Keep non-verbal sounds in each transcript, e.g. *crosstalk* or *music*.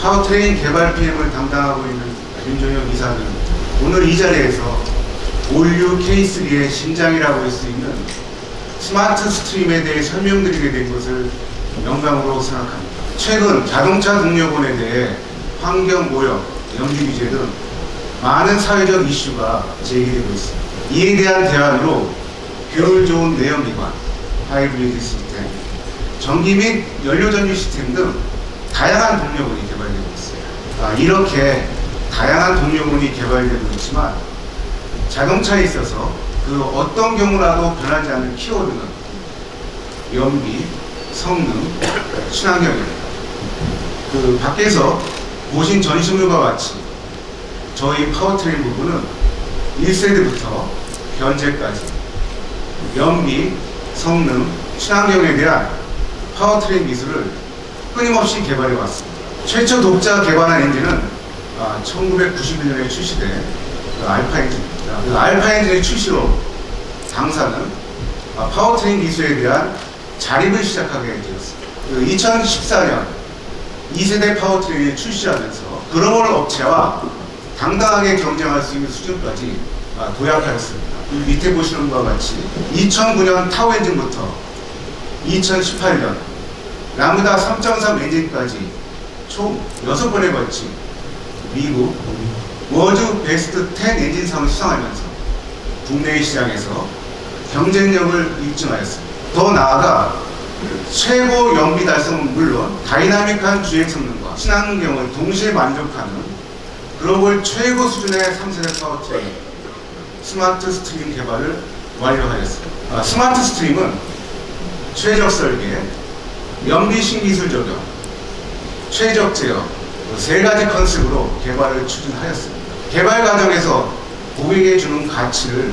파워트레인 개발 PM을 담당하고 있는 윤종혁 이사는 오늘 이 자리에서 올류 K3의 심장이라고 할 수 있는 스마트 스트림에 대해 설명드리게 된 것을 영광으로 생각합니다. 최근 자동차 동력원에 대해 환경 오염, 연비 규제 등 많은 사회적 이슈가 제기되고 있습니다. 이에 대한 대안으로 효율 좋은 내연기관, 하이브리드 시스템, 전기 및 연료 전지 시스템 등 다양한 동력원이 개발되고 있어요. 아, 이렇게 다양한 동력원이 개발되고 있지만 자동차에 있어서 그 어떤 경우라도 변하지 않는 키워드는 연비, 성능, 친환경입니다. 그 밖에서 보신 전시물과 같이 저희 파워트레인 부분은 1세대부터 현재까지 연비, 성능, 친환경에 대한 파워트레인 기술을 끊임없이 개발해 왔습니다. 최초 독자 개발한 엔진은 아, 1991년에 출시된 그 알파 엔진입니다. 그 알파 엔진의 출시로 당사는 아, 파워트레인 기술에 대한 자립을 시작하게 되었습니다. 그 2014년 2세대 파워트레인이 출시하면서 글로벌 업체와 당당하게 경쟁할 수 있는 수준까지 아, 도약하였습니다. 이 밑에 보시는 것과 같이 2009년 타워 엔진부터 2018년 라무다 3.3 엔진까지 총 6번에 걸친 미국 워즈 베스트 10 엔진상을 수상하면서 국내 시장에서 경쟁력을 입증하였습니다. 더 나아가 최고 연비 달성은 물론 다이나믹한 주행 성능과 친환경을 동시에 만족하는 글로벌 최고 수준의 3세대 파워트레인 스마트 스트림 개발을 완료하였습니다. 아, 스마트 스트림은 최적 설계, 연비 신기술 적용, 최적 제어 세 가지 컨셉으로 개발을 추진하였습니다. 개발 과정에서 고객에 주는 가치를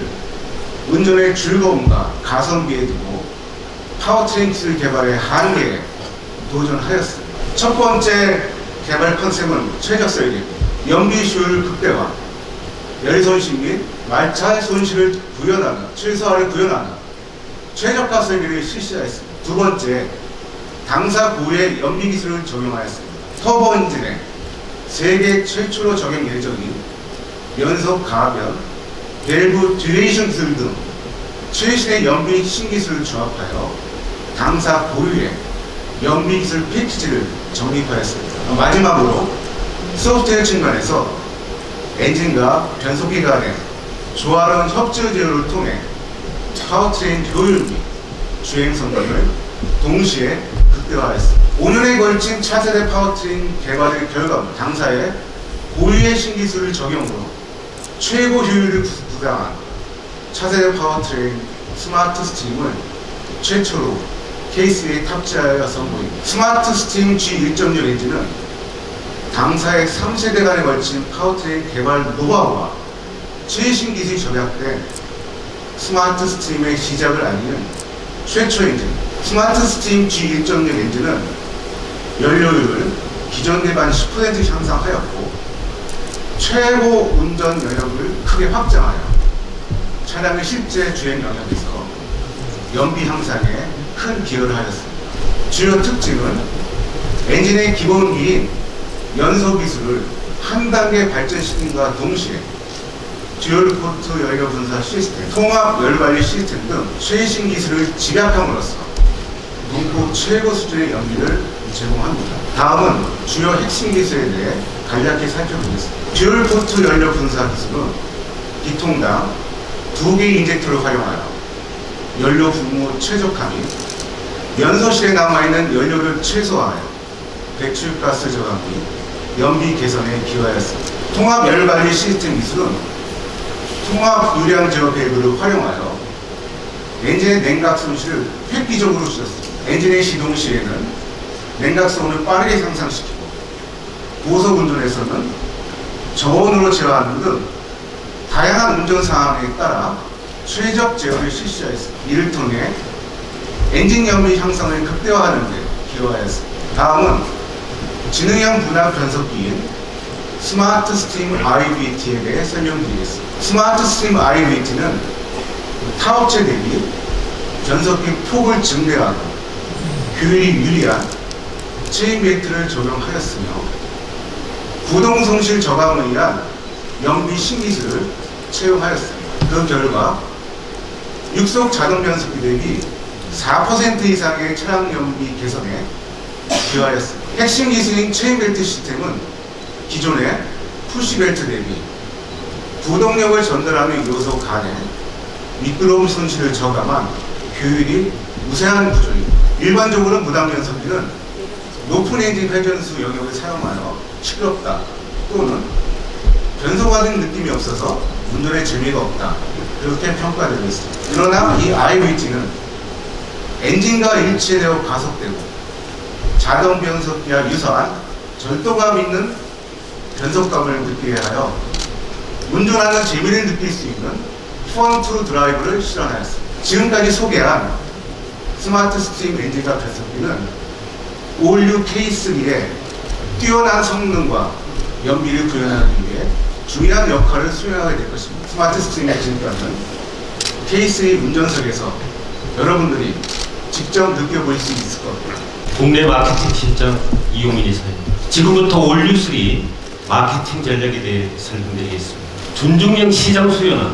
운전의 즐거움과 가성비에 두고 파워트레인 기술 개발의 한계에 도전하였습니다. 첫 번째 개발 컨셉은 최적 설계, 연비 효율 극대화, 열 손실 및 말차 손실을 구현하는, 최소화를 구현하는 최저가 설계를 실시하였습니다. 두 번째, 당사 고유의 연비 기술을 적용하였습니다. 터보 엔진에 세계 최초로 적용 예정인 연속 가변, 밸브 듀레이션 기술 등 최신의 연비 신기술을 조합하여 당사 고유의 연비 기술 패키지를 정립하였습니다. 마지막으로 소프트웨어 측면에서 엔진과 변속기 간의 조화로운 협조 제어를 통해 파워트레인 효율 및 주행 성능을 동시에 극대화했습니다. 5년에 걸친 차세대 파워트레인 개발의 결과 당사의 고유의 신기술을 적용으로 최고 효율을 부- 부당한 차세대 파워트레인 스마트 스팀을 최초로 케이스에 탑재하여 선보입니다. 스마트 스팀 G1.6 엔진은 당사의 3세대간에 걸친 파워트레인 개발 노하우와 최신 기술이 접약된 스마트 스트림의 시작을 알리는 최초 엔진 스마트 스트림 G1.6 엔진은 연료율을 기존 대반 10% 향상하였고 최고 운전 영역을 크게 확장하여 차량의 실제 주행 영역에서 연비 향상에 큰 기여를 하였습니다. 주요 특징은 엔진의 기본기인 연소 기술을 한 단계 발전시킴과 동시에 듀얼 포트 연료 분사 시스템, 통합 열 관리 시스템 등 최신 기술을 집약함으로써 문구 최고 수준의 연비를 제공합니다. 다음은 주요 핵심 기술에 대해 간략히 살펴보겠습니다. 듀얼 포트 연료 분사 기술은 기통당 두 개의 인젝터를 활용하여 연료 분무 최적화 및 연소실에 남아있는 연료를 최소화하여 배출가스 저감 및 연비 개선에 기여하였습니다. 통합 열 관리 시스템 기술은 통합 유량 제어 밸브를 활용하여 엔진의 냉각 손실을 획기적으로 줄였습니다. 엔진의 시동 시에는 냉각 소음을 빠르게 상승시키고 고속 운전에서는 저온으로 제어하는 등 다양한 운전 상황에 따라 최적 제어를 실시하였습니다. 이를 통해 엔진 연비 향상을 극대화하는 데 기여하였습니다. 다음은 지능형 분할 변속기인 스마트 스팀 REVT에 대해 설명드리겠습니다. 스마트 스팀 REVT는 타업체 대비 변속기 폭을 증대하고 효율이 유리한 체인 벨트를 적용하였으며 부동성실 저감을 위한 연비 신기술을 채용하였습니다. 그 결과 육속 자동 변속기 대비 4% 이상의 차량 연비 개선에 기여하였습니다. 핵심 기술인 체인벨트 시스템은 기존의 푸시벨트 대비 부동력을 전달하는 요소 간에 미끄러움 손실을 저감한 효율이 우세한 구조입니다. 일반적으로 무단 변속기는 높은 엔진 회전수 영역을 사용하여 시끄럽다 또는 변속하는 느낌이 없어서 운전에 재미가 없다 그렇게 평가되고 있습니다. 그러나 이 IVT는 엔진과 일체되어 가속되고 자동 변속기와 유사한 절도감 있는 변속감을 느끼게 하여 운전하는 재미를 느낄 수 있는 프론트 드라이브를 실현하였습니다. 지금까지 소개한 스마트 스트림 엔진과 변속기는 올류 K3의 뛰어난 성능과 연비를 구현하기 위해 중요한 역할을 수행하게 될 것입니다. 스마트 스트림 엔진과는 K3 운전석에서 여러분들이 직접 느껴볼 수 있을 겁니다. 국내 마케팅 실장 이용민 이사입니다. 지금부터 올류3 마케팅 전략에 대해 설명드리겠습니다. 준중형 시장 수요는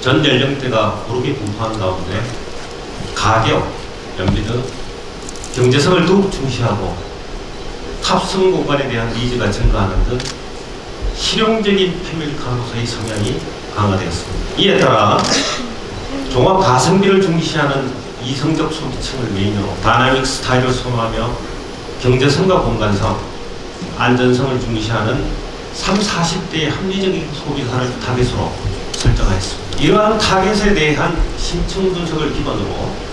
전 연령대가 고르게 분포하는 가운데 가격, 연비 등 경제성을 더욱 중시하고 탑승 공간에 대한 니즈가 증가하는 등 실용적인 패밀리카로서의 성향이 강화되었습니다. 이에 따라 *coughs* 종합 가성비를 중시하는 이성적 소비층을 메인으로 다이나믹 스타일을 선호하며 경제성과 공간성, 안전성을 중시하는 3, 40대의 합리적인 소비자를 타겟으로 설정하였습니다. 이러한 타겟에 대한 신청 분석을 기반으로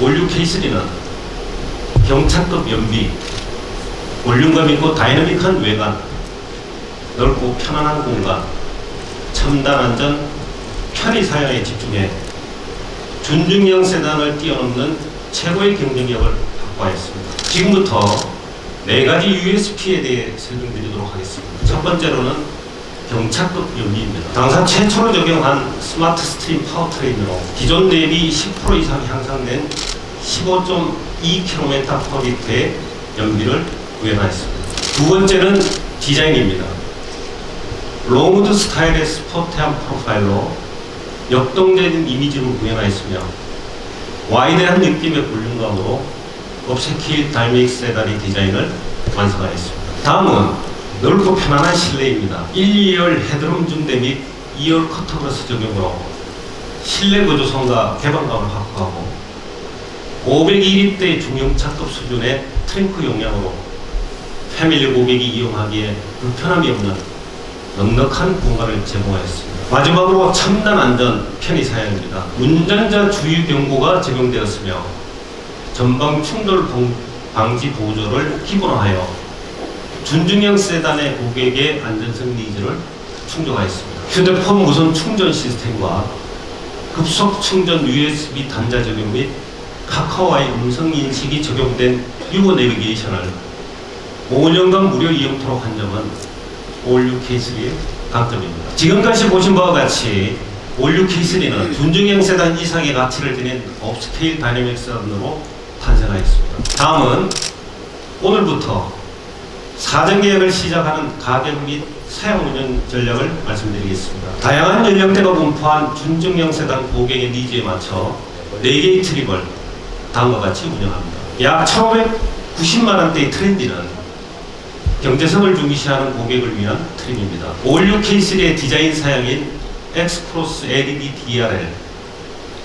올류 K3는 경차급 연비, 볼륨감 있고 다이나믹한 외관, 넓고 편안한 공간, 첨단 안전, 편의 사양에 집중해 준중형 세단을 뛰어넘는 최고의 경쟁력을 확보하였습니다. 지금부터 네 가지 USP에 대해 설명드리도록 하겠습니다. 첫 번째로는 경차급 연비입니다. 당사 최초로 적용한 스마트 스트림 파워트레인으로 기존 대비 10% 이상 향상된 15.2km/리터의 연비를 구현하였습니다. 두 번째는 디자인입니다. 롱우드 스타일의 스포티한 프로파일로 역동적인 이미지를 구현하였으며 와이드한 느낌의 볼륨감으로 업체킬 달믹 세다리 디자인을 완성하였습니다. 다음은 넓고 편안한 실내입니다. 1, 2열 헤드룸 중대 및 2열 커터그라스 적용으로 실내 구조성과 개방감을 확보하고 520대 중형차급 수준의 트렁크 용량으로 패밀리 고객이 이용하기에 불편함이 없는 넉넉한 공간을 제공하였습니다. 마지막으로 첨단 안전 편의 사양입니다. 운전자 주의 경고가 적용되었으며 전방 충돌 방- 방지 보조를 기본화하여 준중형 세단의 고객의 안전성 니즈를 충족하였습니다. 휴대폰 무선 충전 시스템과 급속 충전 USB 단자 적용 및 카카오와의 음성 인식이 적용된 유보 내비게이션을 5년간 무료 이용토록 한 점은 올류 K3의 강점입니다. 지금까지 보신 바와 같이 올류 K3는 준중형 세단 이상의 가치를 지닌 업스케일 다이내믹 세단으로 탄생하였습니다. 다음은 오늘부터 사전 계약을 시작하는 가격 및 사용 운영 전략을 말씀드리겠습니다. 다양한 연령대가 분포한 준중형 세단 고객의 니즈에 맞춰 4개의 트립을 다음과 같이 운영합니다. 약 1,590만 원대의 트렌디는 경제성을 중시하는 고객을 위한 트림입니다. 올류 K3의 디자인 사양인 X크로스 LED DRL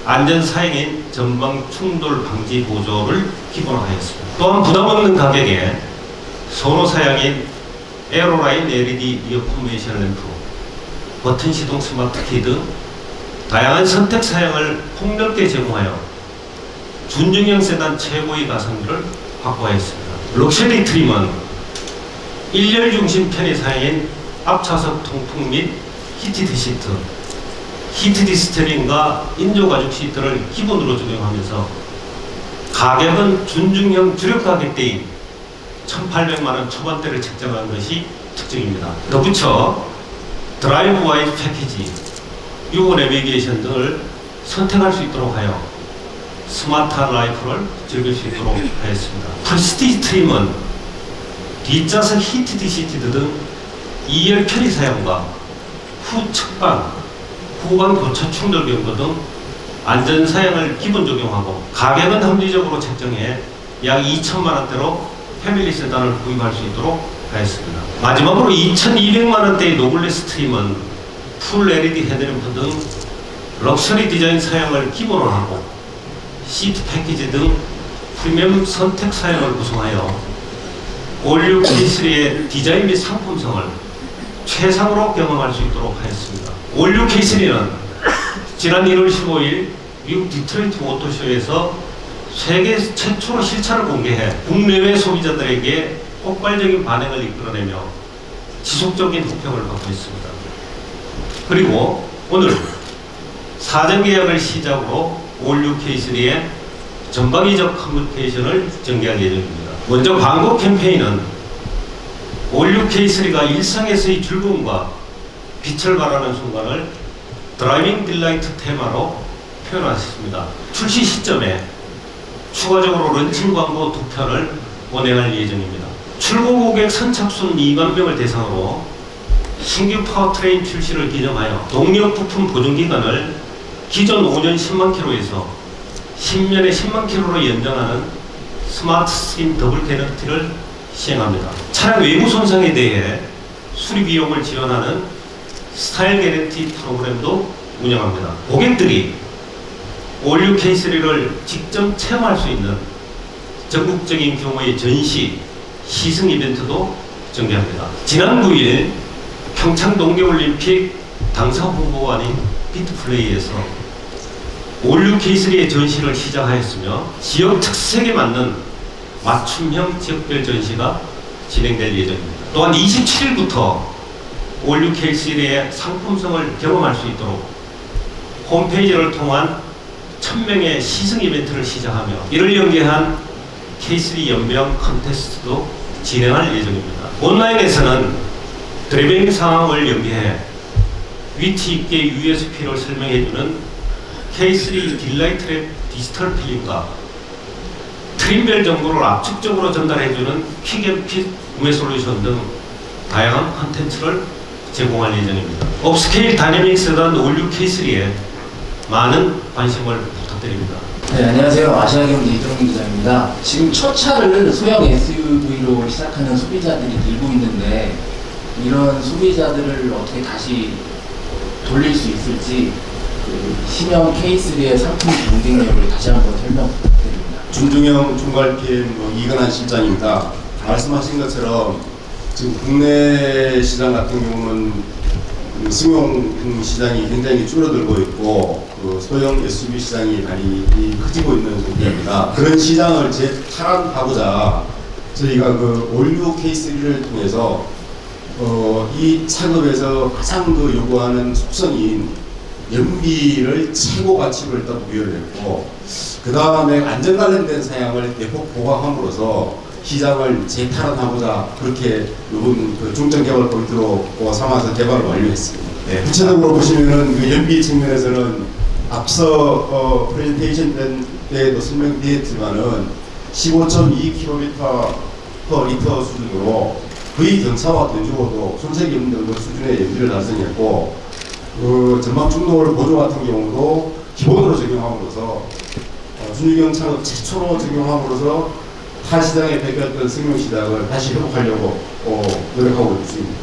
안전 사양인 전방 충돌 방지 보조를 기본화하였습니다. 또한 부담 없는 가격에 선호 사양인 에어로라인 LED 이어 포메이션 램프, 버튼 시동 스마트 키등 다양한 선택 사양을 폭넓게 제공하여 준중형 세단 최고의 가성비를 확보하였습니다. 럭셔리 트림은 일렬 중심 편의 사양인 앞차석 통풍 및 히티드 시트, 히티드 스테링과 인조 가죽 시트를 기본으로 적용하면서 가격은 준중형 주력 가격대인 1,800만 원 초반대를 책정한 것이 특징입니다. 덧붙여 드라이브 와이즈 패키지, 유보 내비게이션 등을 선택할 수 있도록 하여 스마트한 라이프를 즐길 수 있도록 하였습니다. 프레스티지 트림은 뒷좌석 히티드 시티드 등 2열 편의 사용과 후 측방, 후방 교차 충돌 경고 등 안전 사양을 기본 적용하고 가격은 합리적으로 책정해 약 2천만 원대로 패밀리 세단을 구입할 수 있도록 하였습니다. 마지막으로 2,200만 원대의 노블레 스 트림은 풀 LED 헤드램프 등 럭셔리 디자인 사양을 기본으로 하고 시트 패키지 등 프리미엄 선택 사양을 구성하여 올류 K3의 디자인 및 상품성을 최상으로 경험할 수 있도록 하였습니다. 올류 K3는 지난 1월 15일 미국 디트로이트 모터쇼에서 세계 최초로 실차를 공개해 국내외 소비자들에게 폭발적인 반응을 이끌어내며 지속적인 호평을 받고 있습니다. 그리고 오늘 사전 계약을 시작으로 올류 K3의 전방위적 커뮤니케이션을 전개할 예정입니다. 먼저 광고 캠페인은 올류 K3가 일상에서의 즐거움과 빛을 발하는 순간을 드라이빙 딜라이트 테마로 표현하셨습니다. 출시 시점에 추가적으로 런칭 광고 두 편을 원행할 예정입니다. 출고 고객 선착순 2만 명을 대상으로 신규 파워트레인 출시를 기념하여 동력 부품 보증 기간을 기존 5년 10만 킬로에서 10년에 10만 킬로로 연장하는 스마트 스팀 더블 개런티를 시행합니다. 차량 외부 손상에 대해 수리 비용을 지원하는 스타일 개런티 프로그램도 운영합니다. 고객들이 올류 K3를 직접 체험할 수 있는 전국적인 경우의 전시, 시승 이벤트도 전개합니다. 지난 9일 평창 동계올림픽 당사 홍보관인 비트플레이에서 올류 K3의 전시를 시작하였으며 지역 특색에 맞는 맞춤형 지역별 전시가 진행될 예정입니다. 또한 27일부터 올류 K3의 상품성을 경험할 수 있도록 홈페이지를 통한 1000명의 시승 이벤트를 시작하며 이를 연계한 K3 연명 컨테스트도 진행할 예정입니다. 온라인에서는 드래빙 상황을 연계해 위치 있게 USP를 설명해주는 K3 딜라이트 랩 디지털 필름과 트림벨 정보를 압축적으로 전달해주는 퀵앤핏 구매 솔루션 등 다양한 컨텐츠를 제공할 예정입니다. 업스케일 다이내믹 세단 올류 K3에 많은 관심을 부탁드립니다. 네, 안녕하세요. 아시아경제 이동민 기자입니다. 지금 첫 차를 소형 SUV로 시작하는 소비자들이 늘고 있는데 이런 소비자들을 어떻게 다시 돌릴 수 있을지 그 신형 K3의 상품 경쟁력을 다시 한번 설명 부탁드립니다. 준중형 총괄팀 뭐 이근한 실장입니다. 말씀하신 것처럼 지금 국내 시장 같은 경우는 그 승용 시장이 굉장히 줄어들고 있고 그 소형 SUV 시장이 많이 커지고 있는 상태입니다. 그런 시장을 재탈환하고자 저희가 그 올류 K3를 통해서 어, 이 창업에서 가장 그 요구하는 속성인 연비를 최고 가치로 일단 부여를 했고 그 다음에 안전 관련된 사양을 대폭 보강함으로써 시장을 재탈환하고자 그렇게 이번 그 중점 개발 포인트로 어, 삼아서 개발을 완료했습니다. 네, 구체적으로 보시면은 그 연비 측면에서는 앞서 어, 프레젠테이션 때에도 설명드렸지만은 15.2km per 리터 수준으로 거의 경차와 대주고도 손색이 없는 정도 수준의 연비를 달성했고 그 전방 충돌 보조 같은 경우도 기본으로 적용함으로써 어, 준유경 창업 최초로 적용함으로써 타 시장에 뺏겼던 승용 시장을 다시 회복하려고 어, 노력하고 있습니다.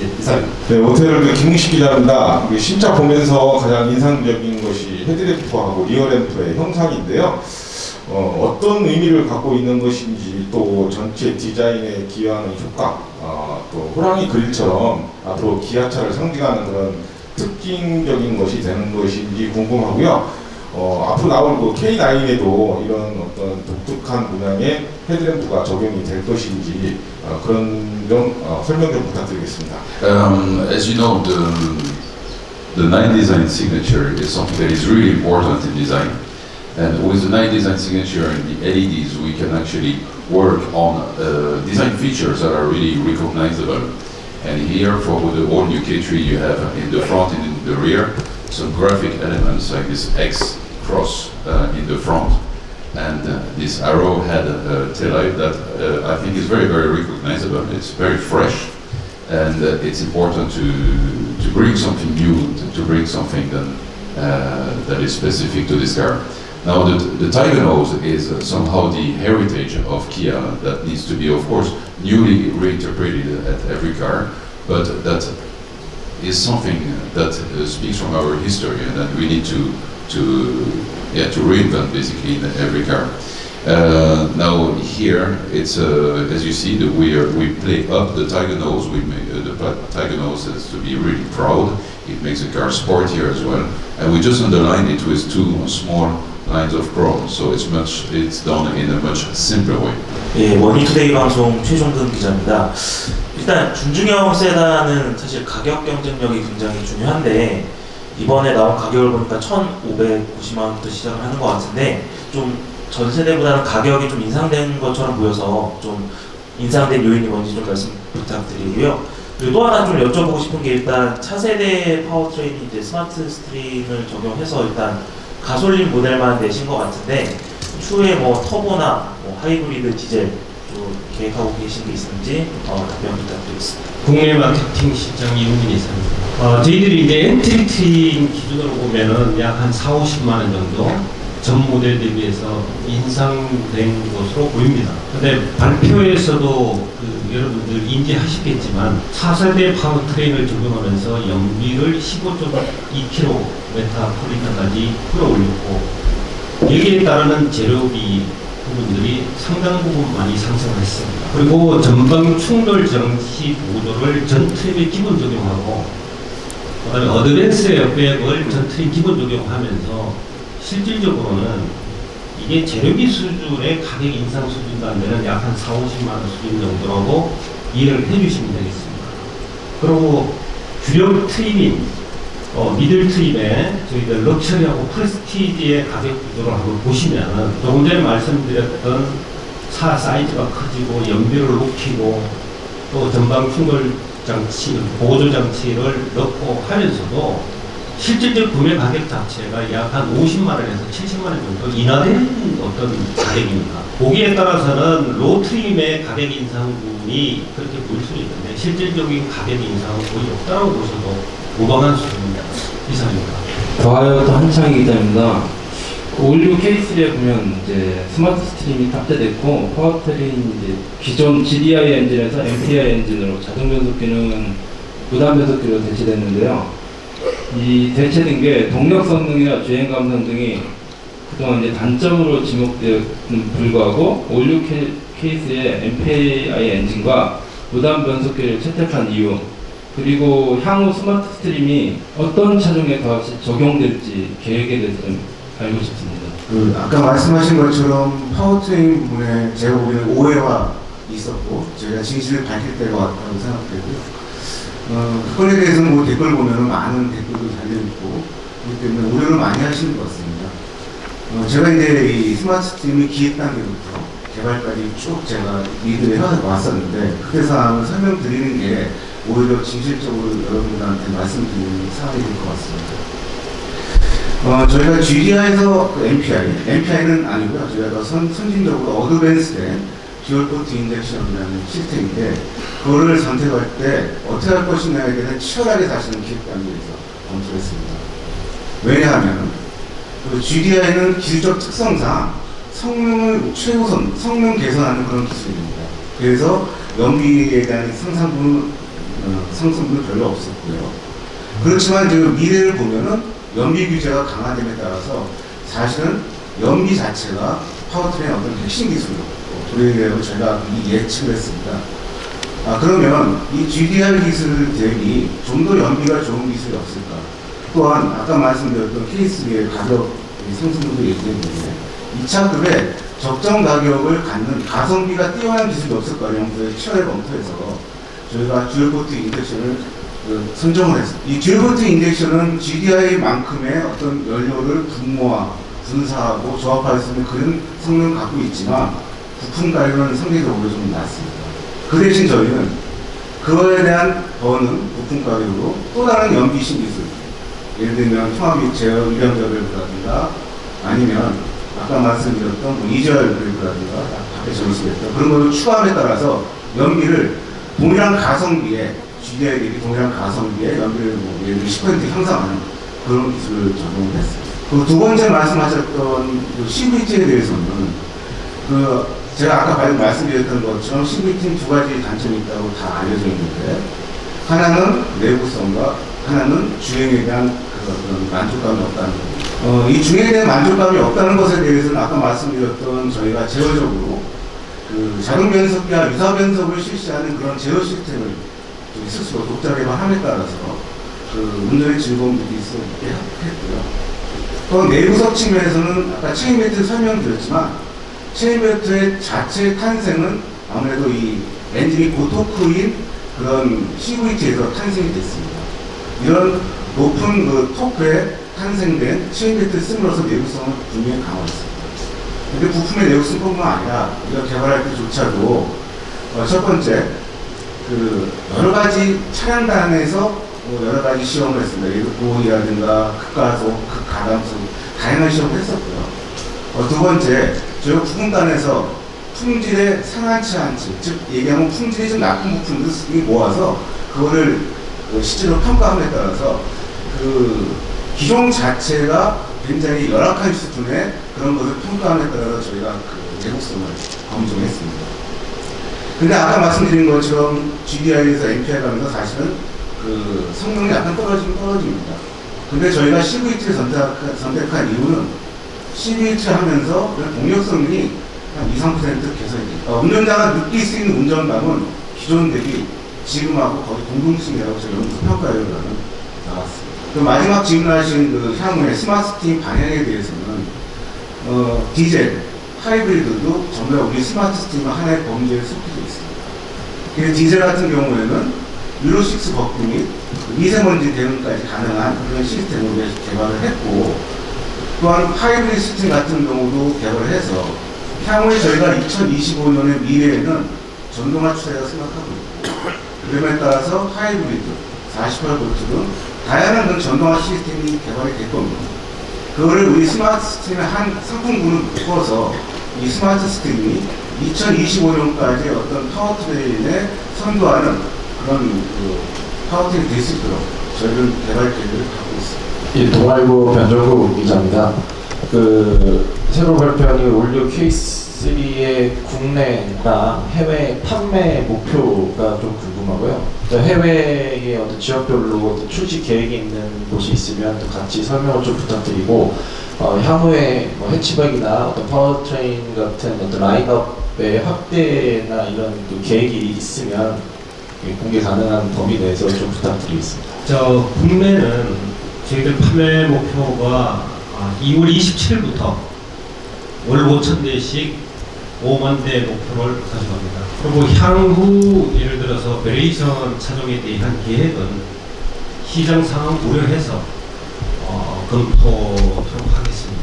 예, 이상입니다. 네, 오태널 김웅식 기자입니다. 우리 신차 보면서 가장 인상적인 것이 헤드램프하고 리어램프의 형상인데요. 어, 어떤 의미를 갖고 있는 것인지 또 전체 디자인에 기여하는 효과, 어, 또 호랑이 그릴처럼 앞으로 기아차를 상징하는 그런 특징적인 것이 되는 것인지 궁금하고요. 어, 앞으로 나올 그 K9에도 이런 어떤 독특한 문양의 헤드램프가 적용이 될 것인지 어, 그런 점 어, 설명 좀 부탁드리겠습니다. Um, as you know, the, the nine design signature is something that is really important in design. And with the nine design signature and the LEDs, we can actually work on uh, design features that are really recognizable. And here, for the all new K3, you have in the front and in the rear some graphic elements like this X cross uh, in the front. and uh, this arrowhead uh, taillight that uh, I think is very, very recognizable. It's very fresh, and uh, it's important to to bring something new, to, to bring something that uh, that is specific to this car. Now, the, the Tiger Nose is uh, somehow the heritage of Kia that needs to be, of course, newly reinterpreted at every car, but that is something that uh, speaks from our history and that we need to to yeah to reinvent basically in every car. Uh, now here it's uh, as you see that we are we play up the Tiger nose. We make, uh, the Tiger nose has to be really proud. It makes the car sportier as well, and we just underline it with two small lines of chrome. So it's much it's done in a much simpler way. 예, 머니투데이 방송 최종근 기자입니다. 일단 준중형 세단은 사실 가격 경쟁력이 굉장히 중요한데 이번에 나온 가격을 보니까 1,590만 원부터 시작을 하는 것 같은데 좀 전 세대보다는 가격이 좀 인상된 것처럼 보여서 좀 인상된 요인이 뭔지 좀 말씀 부탁드리고요. 그리고 또 하나 좀 여쭤보고 싶은 게 일단 차세대 파워트레인이 이제 스마트 스트림을 적용해서 일단 가솔린 모델만 내신 것 같은데 추후에 뭐 터보나 뭐 하이브리드 디젤 또 계획하고 계신 게 있는지 어, 답변 부탁드리겠습니다. 국내 마케팅 실장 이용민 이사입니다. 어, 저희들이 이제 엔트리 트림 기준으로 보면은 약 한 4, 50만 원 정도 전 모델 대비해서 인상된 것으로 보입니다. 근데 발표에서도 그 여러분들 인지하시겠지만 4세대 파워트레인을 적용하면서 연비를 15.2km까지 끌어올렸고 여기에 따르는 재료비 부분들이 상당 부분 많이 상승했습니다. 그리고 전방 충돌 정시 보조를 전 트림에 기본 적용하고 그다음에 어드밴스 에어백을 전 트림 기본 적용하면서 실질적으로는 이게 재료비 수준의 가격 인상 수준도 안 되는 약 한 4, 50만 원 수준 정도라고 이해를 해주시면 되겠습니다. 그리고 주력 트림인 어, 미들 트림의 저희들 럭셔리하고 프레스티지의 가격 구조를 한번 보시면은 조금 전에 말씀드렸던 차 사이즈가 커지고 연비를 높이고 또 전방 충돌 장치, 보조 장치를 넣고 하면서도 실질적 구매 가격 자체가 약 한 50만 원에서 70만 원 정도 인하된 어떤 가격입니다. 거기에 따라서는 로 트림의 가격 인상 부분이 그렇게 보일 수 있는데 실질적인 가격 인상은 거의 없다고 보셔도 무방한 수준입니다. 이상입니다. 더하여도 한창희 기자입니다. 올류 K3에 보면 이제 스마트 스트림이 탑재됐고 파워트레인 이제 기존 GDI 엔진에서 MPI 엔진으로 자동 변속기는 무단 변속 기로 대체됐는데요. 이 대체된 게 동력 성능이나 주행 감성 등이 그동안 이제 단점으로 지목되었는 불구하고 올류 케이스의 MPI 엔진과 무단 변속기를 채택한 이유 그리고 향후 스마트 스트림이 어떤 차종에 더 적용될지 계획에 대해서 좀 알고 싶습니다. 그 아까 말씀하신 것처럼 파워트레인 부분에 제가 보기에는 오해가 있었고 제가 진실을 밝힐 때가 왔다고 생각되고요. 어, 그거에 대해서는 뭐 댓글 보면은 많은 댓글도 달려있고 그렇기 때문에 오해를 많이 하시는 것 같습니다. 어, 제가 이제 이 스마트 스트림이 기획 단계부터 개발까지 쭉 제가 리드를 해왔었는데 그 사항을 설명드리는 게 오히려 진실적으로 여러분들한테 말씀드리는 사항이 될 것 같습니다. 어, 저희가 GDI에서 그 MPI, MPI는 아니고요. 저희가 더 선, 선진적으로 어드밴스된 듀얼 포트 인젝션이라는 시스템인데 그거를 선택할 때 어떻게 할 것이냐에 대해서 치열하게 사실은 기획 단계에서 검토했습니다. 왜냐하면 그 GDI는 기술적 특성상 성능을 최우선, 성능 개선하는 그런 기술입니다. 그래서 연비에 대한 상상분은 어, 상승분은 별로 없었고요. 그렇지만 지금 미래를 보면은 연비 규제가 강화됨에 따라서 사실은 연비 자체가 파워트레인 어떤 핵심 기술로 도래되고 제가 이 예측을 했습니다. 아 그러면 이 GDR 기술 대비 좀 더 연비가 좋은 기술이 없을까? 또한 아까 말씀드렸던 K3의 가격 상승분도 얘기했는데 2차 급에 적정 가격을 갖는 가성비가 뛰어난 기술이 없을까? 연구에 치열하게 검토해서 저희가 듀얼포트 인젝션을 그 선정을 했습니다. 이 듀얼포트 인젝션은 GDI만큼의 어떤 연료를 분모와 분사하고 조합할 수 있는 그런 성능을 갖고 있지만 부품 가격은 상대적으로 좀 낮습니다. 그 대신 저희는 그거에 대한 버는 부품 가격으로 또 다른 연비 신기술 예를 들면 통합 제어 위험자별이라든가 아니면 아까 말씀드렸던 뭐 2절 그래프라든가 밖에 전시됐던 그런 것을 추가함에 따라서 연비를 동일한 가성비에 GDI 동일한 가성비에 연비를 뭐 예를 들어 10% 향상하는 그런 기술을 했어요. 그두 번째 말씀하셨던 그 CVT에 대해서는 그 제가 아까 말- 말씀드렸던 것처럼 CVT는 두 가지 단점이 있다고 다 알려져 있는데 하나는 내구성과 하나는 주행에 대한 그 어떤 만족감이 없다는 거. 어, 이 주행에 대한 만족감이 없다는 것에 대해서는 아까 말씀드렸던 저희가 제어적으로 그 자동 변속기와 유사 변속을 실시하는 그런 제어 시스템을 좀 스스로 독자 개발함에 따라서 그 운전의 수 있게 했고요. 또 내구성 측면에서는 아까 체인벨트 설명드렸지만 체인벨트의 자체 탄생은 아무래도 이 엔진이 고토크인 그런 CVT에서 탄생이 됐습니다. 이런 높은 그 토크에 탄생된 체인벨트를 씀으로써 내구성을 분명히 강화했습니다. 근데 부품의 내구성뿐만 아니라 우리가 개발할 때조차도 어, 첫 번째 그 여러 가지 차량단에서 뭐 여러 가지 시험을 했습니다. 예를 들어 보호이라든가 극가속, 극가감속 다양한 시험을 했었고요. 어, 두 번째 저희가 부품단에서 품질에 상한치 한치 즉 얘기하면 품질이 좀 나쁜 부품들을 모아서 그거를 그 실제로 평가함에 따라서 그 기종 자체가 굉장히 열악한 수준의 그런 것을 평가함에 따라서 저희가 그 제국성을 검증했습니다. 근데 아까 말씀드린 것처럼 GDI에서 MPI 가면서 사실은 그 성능이 약간 떨어지긴 떨어집니다. 근데 저희가 CVT를 선택, 선택한 이유는 CVT를 하면서 그 동력 성능이 한 2, 3% 개선이 됩니다. 어, 운전자가 느낄 수 있는 운전감은 기존 대비 지금하고 거의 동등심이라고 저희 연구소 평가 결과는 나왔습니다. 그 마지막 질문하신 그 향후의 스마트팀 방향에 대해서는 어, 디젤, 하이브리드도 전부 다 우리 스마트 스팀은 하나의 범죄에 속해져 있습니다. 그래서 디젤 같은 경우에는 유로6 법규 및 미세먼지 대응까지 가능한 그런 우리가 개발을 했고 또한 하이브리드 시스템 같은 경우도 개발을 해서 향후에 저희가 2025년의 미래에는 전동화 추세가 생각하고 있고 그럼에 따라서 하이브리드, 48V 등 다양한 그런 전동화 시스템이 개발이 될 겁니다. 그거를 우리 스마트 시스템의 한 상품군을 묶어서 이 스마트 시스템이 2025년까지 어떤 파워트레인에 선도하는 그런 그 파워트레인 될수 있도록 저희는 개발 계획을 하고 이 동아일보 변정국 기자입니다. 그 새로 발표한 이 올류 K3의 국내나 해외 판매 목표가 좀 궁금하고요. 또 해외의 어떤 지역별로 출시 계획이 있는 곳이 있으면 또 같이 설명을 좀 부탁드리고 어, 향후에 뭐 해치백이나 어떤 파워트레인 같은 어떤 라인업의 확대나 이런 또 계획이 있으면 공개 가능한 범위 내에서 좀 부탁드리겠습니다. 저 국내는 저희들 판매 목표가 아, 2월 27일부터 월 5천 대씩 5만 대 목표를 가져갑니다. 그리고 향후 예를 들어서 베레이션 차종에 대한 계획은 시장 상황 고려해서 어, 검토하도록 하겠습니다.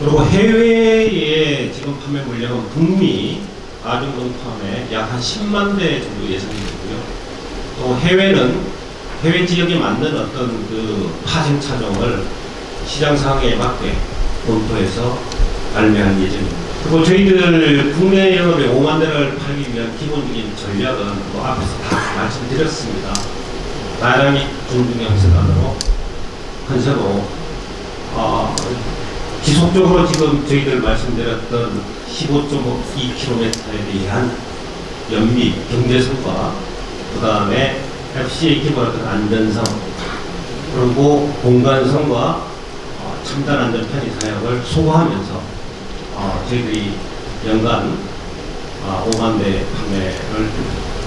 그리고 해외에 지금 판매 물량은 북미 아중동 판매 약한 10만 대 정도 예상이 되고요. 또 해외는 해외 지역에 맞는 어떤 그 파생 차종을 시장 상황에 맞게 검토해서 발매할 예정입니다. 그리고 저희들 국내 영업에 5만 대를 팔기 위한 기본적인 전략은 뭐 앞에서 다 말씀드렸습니다. 다이나믹 중중형 세단으로 컨셉으로 어, 지속적으로 지금 저희들 말씀드렸던 15.2km에 대한 연비, 경제성과 그 다음에 FCA 기본의 안전성 그리고 공간성과 어, 첨단 안전 편의 사역을 소화하면서 어, 저희들이 연간 어, 5만 대 판매를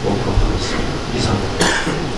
목표로 하고 있습니다. 이상.